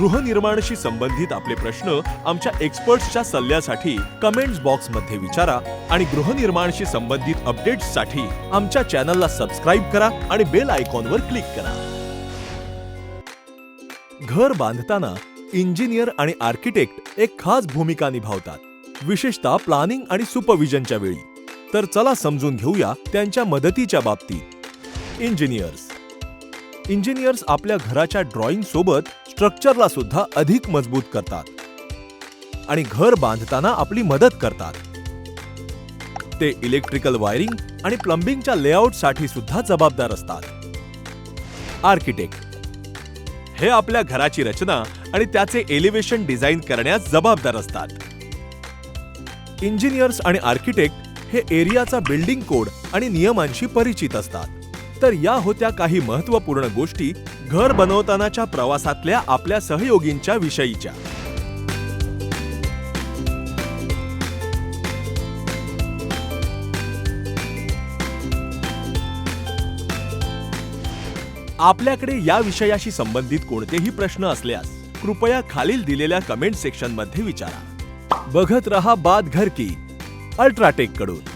गृहनिर्माणशी संबंधित आपले प्रश्न आमच्या एक्सपर्ट्सच्या सल्ल्यासाठी कमेंट्स बॉक्समध्ये विचारा आणि गृहनिर्माणशी संबंधित अपडेट्ससाठी आमच्या चॅनलला सबस्क्राईब करा आणि बेल आयकॉनवर क्लिक करा. घर बांधताना इंजिनियर आणि आर्किटेक्ट एक खास भूमिका निभावतात विशेषतः प्लॅनिंग आणि सुपरविजनच्या वेळी. तर चला समजून घेऊया त्यांच्या मदतीच्या बाबतीत. इंजिनियर्स इंजिनियर्स आपल्या घराच्या ड्रॉइंग सोबत स्ट्रक्चरला सुद्धा अधिक मजबूत करतात. आणि घर बांधताना आपली मदत करतात. ते इलेक्ट्रिकल वायरिंग आणि प्लंबिंगच्या लेआउटसाठी सुद्धा जबाबदार असतात. आर्किटेक्ट. हे आपल्या घराची रचना आणि त्याचे एलिव्हेशन डिझाईन करण्यास जबाबदार असतात. इंजिनियर्स आणि आर्किटेक्ट हे एरियाचा बिल्डिंग कोड आणि नियमांशी परिचित असतात. तर या होत्या काही महत्त्वपूर्ण गोष्टी घर बनवतानाच्या प्रवासातल्या आपल्या सहयोगींच्या विषयीच्या. आपल्याकडे या विषयाशी संबंधित कोणतेही प्रश्न असल्यास कृपया खालील दिलेल्या कमेंट सेक्शनमध्ये विचारा. बघत रहा बाद घर की. अल्ट्राटेककडून